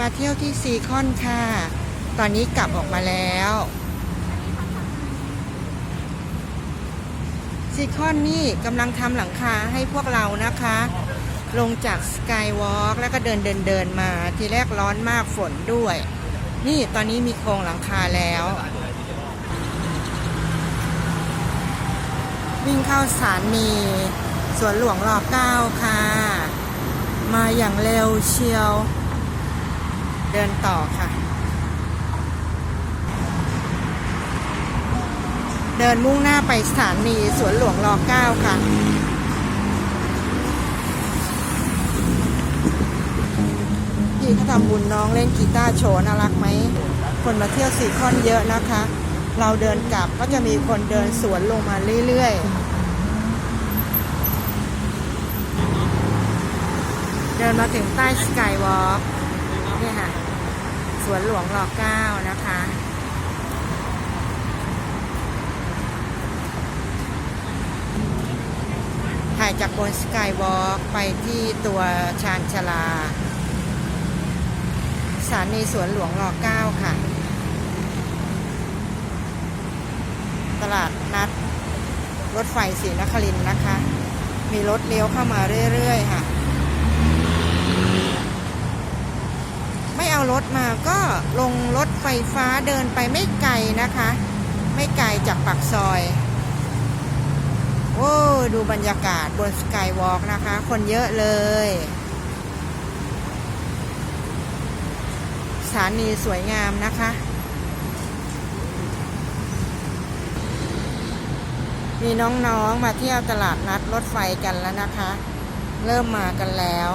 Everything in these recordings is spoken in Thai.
มาเที่ยวที่ซีคอนค่ะ ตอนนี้กลับออกมาแล้วซีคอนนี่กำลังทำหลังคาให้พวกเรานะคะ ลงจากสกายวอล์กแล้วก็เดินเดินเดินมา ทีแรกร้อนมากฝนด้วย นี่ตอนนี้มีโครงหลังคาแล้ว วิ่งเข้าสถานีสวนหลวงรอเก้าค่ะ มาอย่างเร็วเชียว เดินต่อค่ะ เดินมุ่งหน้าไปสถานีสวนหลวงรอเก้าค่ะพี่เขาทำบุญน้องเล่นกีตาร์โชว์น่ารักไหม คนมาเที่ยวสีคอนเยอะนะคะ เราเดินกลับก็จะมีคนเดินสวนลงมาเรื่อยๆ เดินมาถึงใต้สกายวอล์ก นี่ค่ะ สวนหลวงรอเก้านะคะ ถ่ายจากบนสกายวอล์กไปที่ตัวชานชาลา สถานีสวนหลวงรอเก้าค่ะ ตลาดนัด รถไฟศรีนครินนะคะ มีรถเลี้ยวเข้ามาเรื่อย ๆ ค่ะ ไม่ เอารถมาก็ลงรถไฟฟ้าเดินไปไม่ไกลนะคะ ไม่ไกลจากปากซอย โอ้ดูบรรยากาศบนสกายวอล์กนะคะ คนเยอะเลยสถานีสวยงามนะคะ มีน้องๆมาเที่ยวตลาดนัดรถไฟกันแล้วนะคะ เริ่มมากันแล้ว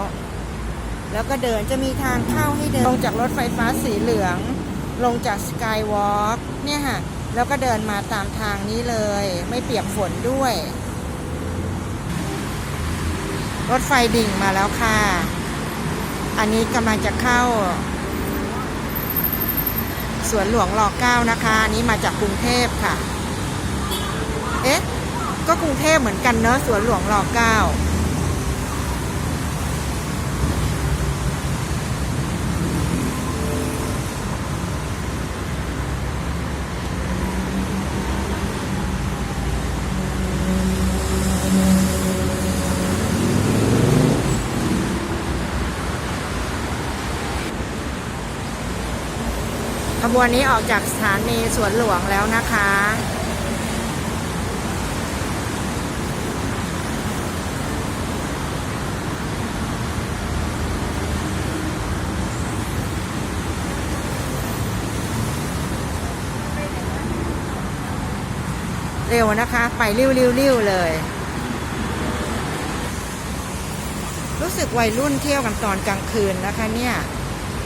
แล้วก็เดินจะมีทางเข้าให้เดินลงจากรถไฟฟ้าสีเหลือง ลงจากสกายวอล์กเนี่ยค่ะ แล้วก็เดินมาตามทางนี้เลย ไม่เปียกฝนด้วย รถไฟดิ่งมาแล้วค่ะ อันนี้กำลังจะเข้า สวนหลวงรอเก้านะคะ อันนี้มาจากกรุงเทพค่ะ เอ๊ะ ก็กรุงเทพเหมือนกันเนอะสวนหลวงรอเก้า ขบวนนี้ออกจากสถานีสวนหลวงแล้วนะคะเร็วนะคะ ไปริ้วริ้วริ้วเลย รู้สึกวัยรุ่นเที่ยวกันตอนกลางคืนนะคะเนี่ย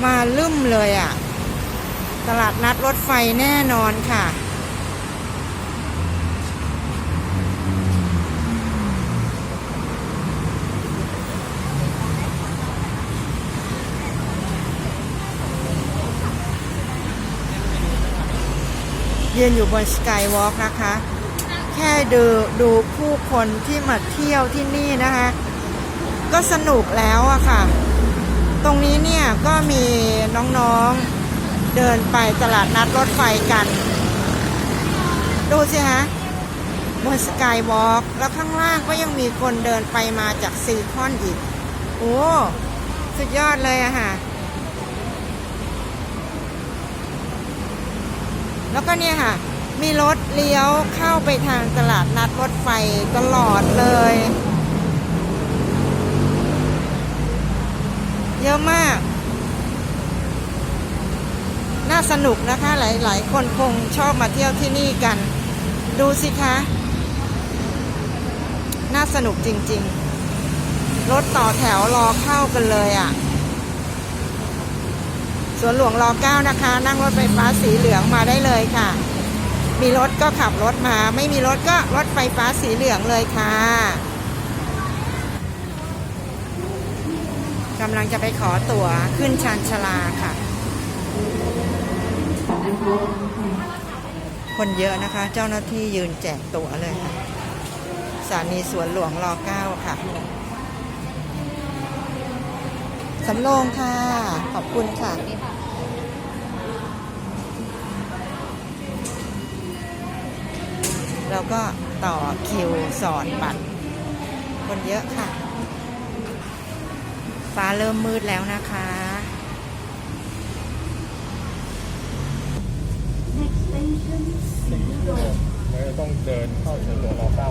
มาลืมเลยอะ่ะ ตลาดนัดรถไฟแน่นอนค่ะ ยืนอยู่บนสกายวอล์กนะคะ แค่ดูดูผู้คนที่มาเที่ยวที่นี่นะคะ ก็สนุกแล้วอะค่ะ ตรงนี้เนี่ยก็มีน้องๆ เดินไปตลาดนัดรถไฟกัน ดูสิฮะบนสกายวอล์กแล้วข้างล่างก็ยังมีคนเดินไปมาจากซีคอนอีก โอ้ สุดยอดเลยอะค่ะแล้วก็เนี่ยค่ะ มีรถเลี้ยวเข้าไปทางตลาดนัดรถไฟตลอดเลย เยอะมาก สนุกนะคะ หลาย ๆ คนคงชอบมาเที่ยวที่นี่กัน ดูสิคะ น่าสนุกจริง ๆ รถต่อแถวรอเข้ากันเลยอะ่ะสวนหลวงรอเก้านะคะ นั่งรถไฟฟ้าสีเหลืองมาได้เลยค่ะ มีรถก็ขับรถมา ไม่มีรถก็รถไฟฟ้าสีเหลืองเลยค่ะกำลังจะไปขอตั๋วขึ้นชานชลาค่ะ คนเยอะนะคะ เจ้าหน้าที่ยืนแจกตั๋วเลยค่ะสถานีสวนหลวงรอเก้าค่ะสสำโรงค่ะ ขอบคุณค่ะ แล้วก็ต่อคิวสอนบัตร คนเยอะค่ะ ฟ้าเริ่มมืดแล้วนะคะ ไม่ต้องเดินเข้าสู่หลวงรอเก้า